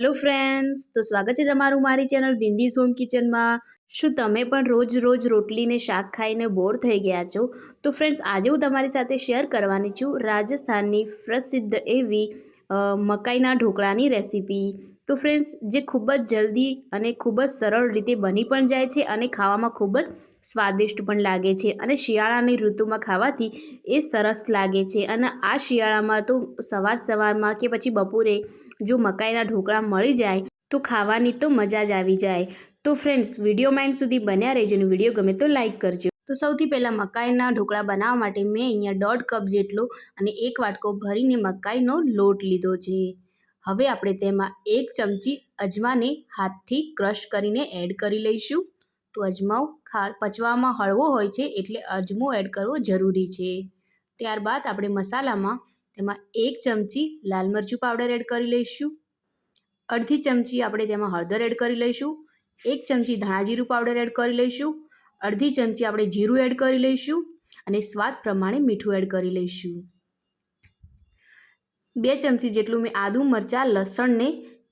Hello friends, તો સ્વાગત છે તમારું મારી ચેનલ બિંદી હોમ કિચનમાં. શું તમે પણ રોજ રોજ રોટલીને શાક ખાઈને બોર થઈ ગયા છો? તો ફ્રેન્ડ્સ, આજે હું તમારી સાથે શેર કરવાની છું રાજસ્થાનની પ્રસિદ્ધ એવી મકાઈના ઢોકળાની રેસીપી. તો ફ્રેન્ડ્સ જે ખૂબ જ જલ્દી અને ખૂબ જ સરળ રીતે બની પણ જાય છે અને ખાવામાં ખૂબ જ સ્વાદિષ્ટ પણ લાગે છે અને શિયાળાની ઋતુમાં ખાવાથી એ સરસ લાગે છે. અને આ શિયાળામાં તો સવાર સવારમાં કે પછી બપોરે જો મકાઈના ઢોકળા મળી જાય તો ખાવાની તો મજા જ આવી જાય. તો ફ્રેન્ડ્સ વીડિયો માઇન્ડ સુધી બન્યા રહેજો અને વીડિયો ગમે તો લાઇક કરજો. તો સૌથી પહેલાં મકાઈના ઢોકળા બનાવવા માટે મેં અહીંયા દોઢ કપ જેટલો અને એક વાટકો ભરીને મકાઈનો લોટ લીધો છે. હવે આપણે તેમાં એક ચમચી અજમાને હાથથી ક્રશ કરીને એડ કરી લઈશું. તો અજમાવ ખા, પચવામાં હળવો હોય છે એટલે અજમો એડ કરવો જરૂરી છે. ત્યારબાદ આપણે મસાલામાં તેમાં એક ચમચી લાલ મરચું પાવડર એડ કરી લઈશું. અડધી ચમચી આપણે તેમાં હળદર એડ કરી લઈશું. એક ચમચી ધાણા જીરું પાવડર એડ કરી લઈશું. અડધી ચમચી આપણે જીરું એડ કરી લઈશું અને સ્વાદ પ્રમાણે મીઠું એડ કરી લઈશું. બે ચમચી જેટલું મેં આદું મરચાં લસણને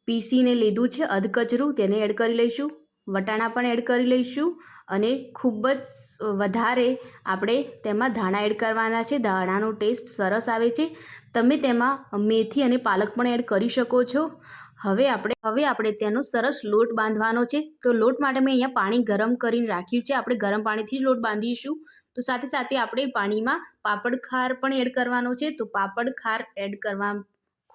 પીસીને લીધું છે, અધકચરું તેને એડ કરી લઈશું. વટાણા પણ એડ કરી લઈશું અને ખૂબ જ વધારે આપણે તેમાં ધાણા એડ કરવાના છે. ધાણાનો ટેસ્ટ સરસ આવે છે. તમે તેમાં મેથી અને પાલક પણ એડ કરી શકો છો. હવે આપણે હવે આપણે તેનો સરસ લોટ બાંધવાનો છે. તો લોટ માટે મેં અહીંયા પાણી ગરમ કરીને રાખ્યું છે. આપણે ગરમ પાણીથી જ લોટ બાંધીશું. તો સાથે સાથે આપણે પાણીમાં પાપડ ખાર પણ એડ કરવાનો છે. તો પાપડ ખાર એડ કરવા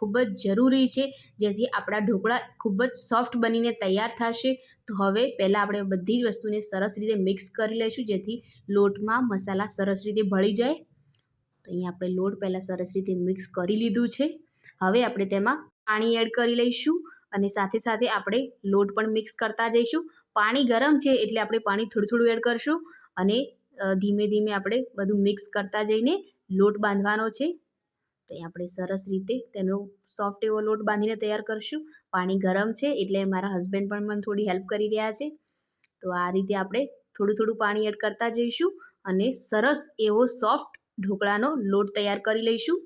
ખૂબ જ જરૂરી છે. જેથી આપણા ઢોકળા ખૂબ જ સોફ્ટ બનીને તૈયાર થશે. તો હવે પહેલાં આપણે બધી જ વસ્તુને સરસ રીતે મિક્સ કરી લઈશું, જેથી લોટમાં મસાલા સરસ રીતે ભળી જાય. તો અહીંયા આપણે લોટ પહેલાં સરસ રીતે મિક્સ કરી લીધું છે. હવે આપણે તેમાં પાણી એડ કરી લઈશું અને સાથે સાથે આપણે લોટ પણ મિક્સ કરતા જઈશું. પાણી ગરમ છે એટલે આપણે પાણી થોડું થોડું એડ કરશું અને ધીમે ધીમે આપણે બધું મિક્સ કરતા જઈને લોટ બાંધવાનો છે. તો આપણે સરસ રીતે તેનો સોફ્ટ એવો લોટ બાંધીને તૈયાર કરશું. પાણી ગરમ છે એટલે મારા હસબન્ડ પણ મને થોડી હેલ્પ કરી રહ્યા છે. તો આ રીતે આપણે થોડું થોડું પાણી એડ કરતા જઈશું અને સરસ એવો સોફ્ટ ઢોકળાનો લોટ તૈયાર કરી લઈશું.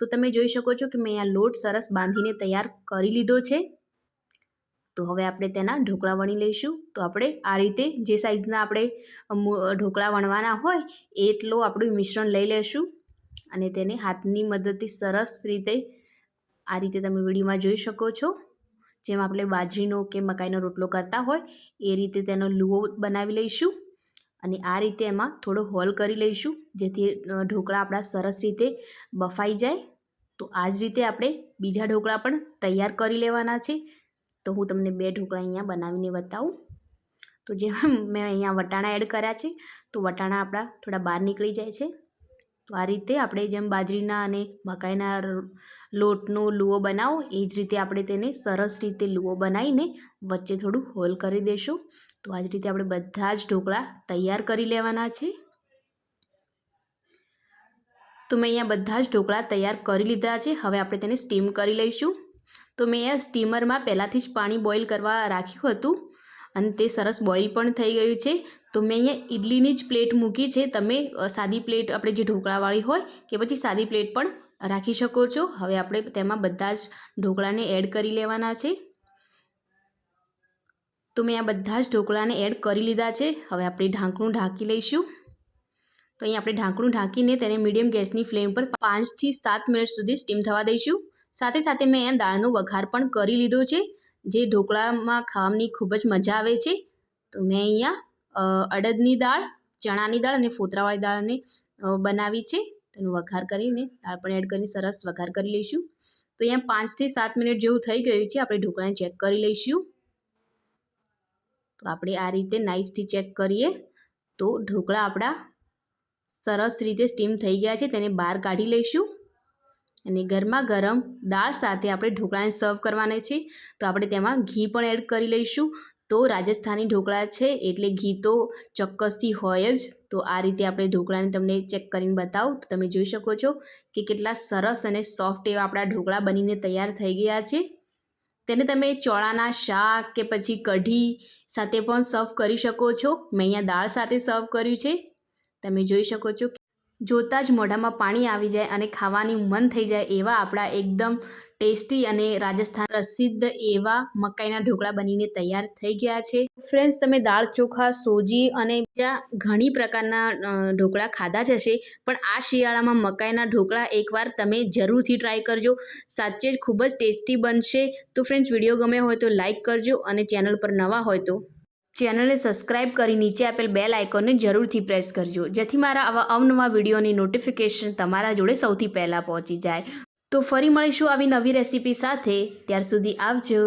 તો તમે જોઈ શકો છો કે મેં આ લોટ સરસ બાંધીને તૈયાર કરી લીધો છે. તો હવે આપણે તેના ઢોકળા વણી લઈશું. તો આપણે આ રીતે જે સાઇઝના આપણે ઢોકળા વણવાના હોય એટલું આપણું મિશ્રણ લઈ લઈશું અને તેને હાથની મદદથી સરસ રીતે આ રીતે તમે વિડીયોમાં જોઈ શકો છો. જેમ આપણે બાજરીનો કે મકાઈનો રોટલો કરતા હોય, એ રીતે તેનો લુઓ બનાવી લઈશું અને આ રીતે એમાં થોડો હોલ કરી લઈશું, જેથી ઢોકળા આપણા સરસ રીતે બફાઈ જાય. તો આ જ રીતે આપણે બીજા ઢોકળા પણ તૈયાર કરી લેવાના છે. તો હું તમને બે ઢોકળા અહીંયા બનાવીને બતાવું. તો જેમ મેં અહીંયા વટાણા એડ કર્યા છે, તો વટાણા આપણા થોડા બહાર નીકળી જાય છે. તો આ રીતે આપણે જેમ બાજરીના અને મકાઈના લોટનો લુઓ બનાવો, એ જ રીતે આપણે તેને સરસ રીતે લુઓ બનાવીને વચ્ચે થોડું હોલ કરી દઈશું તો આ જ રીતે આપણે બધા જ ઢોકળા તૈયાર કરી લેવાના છે. તો મેં અહીંયા બધા જ ઢોકળા તૈયાર કરી લીધા છે. હવે આપણે તેને સ્ટીમ કરી લઈશું. તો મેં અહીંયા સ્ટીમરમાં પહેલાંથી જ પાણી બોઇલ કરવા રાખ્યું હતું. અને તે સરસ બોઇલ પણ થઈ ગયું છે. તો મેં અહીંયા ઇડલીની જ પ્લેટ મૂકી છે. તમે સાદી પ્લેટ આપણે જે ઢોકળાવાળી હોય કે પછી સાદી પ્લેટ પણ રાખી શકો છો. હવે આપણે તેમાં બધા જ ઢોકળાને એડ કરી લેવાના છે. તો મેં આ બધા જ ઢોકળાને એડ કરી લીધા છે. હવે આપણે ઢાંકણું ઢાંકી લઈશું. તો અહીં આપણે ઢાંકણું ઢાંકીને તેને મીડિયમ ગેસની ફ્લેમ પર પાંચથી સાત મિનિટ સુધી સ્ટીમ થવા દઈશું. સાથે સાથે મેં અહીંયા દાળનો વઘાર પણ કરી લીધો છે. જે ઢોકળામાં ખાવાની ખૂબ જ મજા આવે છે. તો મેં અહીંયા અડદની દાળ, ચણાની દાળ અને ફોતરાવાળી દાળને બનાવી છે. તેનો વઘાર કરીને, દાળ પણ એડ કરીને સરસ વઘાર કરી લઈશું. તો અહીંયા પાંચથી સાત મિનિટ જેવું થઈ ગયું છે. આપણે ઢોકળાને ચેક કરી લઈશું. તો આપણે આ રીતે નાઈફથી ચેક કરીએ. તો ઢોકળા આપણા સરસ રીતે સ્ટીમ થઈ ગયા છે. તેને બહાર કાઢી લઈશું. અને ગરમા ગરમ દાળ સાથે આપણે ઢોકળાને સર્વ કરવાના છે. તો આપણે તેમાં ઘી પણ એડ કરી લઈશું. તો રાજસ્થાની ઢોકળા છે, એટલે ઘી તો ચોક્કસથી હોય જ. તો આ રીતે આપણે ઢોકળાને તમને ચેક કરીને બતાવું. તો તમે જોઈ શકો છો કે કેટલા સરસ અને સોફ્ટ એવા આપણા ઢોકળા બનીને તૈયાર થઈ ગયા છે. તેને તમે ચોળાના શાક કે પછી કઢી સાથે પણ સર્વ કરી શકો છો. મેં અહીંયા દાળ સાથે સર્વ કર્યું છે. તમે જોઈ શકો છો જોતાં જ મોઢામાં પાણી આવી જાય અને ખાવાની મન થઈ જાય એવા આપણા એકદમ ટેસ્ટી અને રાજસ્થાન પ્રસિદ્ધ એવા મકાઈના ઢોકળા બનીને તૈયાર થઈ ગયા છે. ફ્રેન્ડ્સ તમે દાળ ચોખા, સોજી અને બીજા ઘણી પ્રકારના ઢોકળા ખાધા જ હશે, પણ આ શિયાળામાં મકાઈના ઢોકળા એકવાર તમે જરૂરથી ટ્રાય કરજો. સાચે જ ખૂબ જ ટેસ્ટી બનશે. તો ફ્રેન્ડ્સ વીડિયો ગમે હોય તો લાઈક કરજો અને ચેનલ પર નવા હોય તો ચેનલને સબસ્ક્રાઇબ કરી નીચે આપેલ બેલ આઇકોનને જરૂરથી પ્રેસ કરજો, જેથી મારા આવા અવનવા વિડીયોની નોટિફિકેશન તમારા જોડે સૌથી પહેલાં પહોંચી જાય. તો ફરી મળીશું આવી નવી રેસીપી સાથે. ત્યાર સુધી આવજો.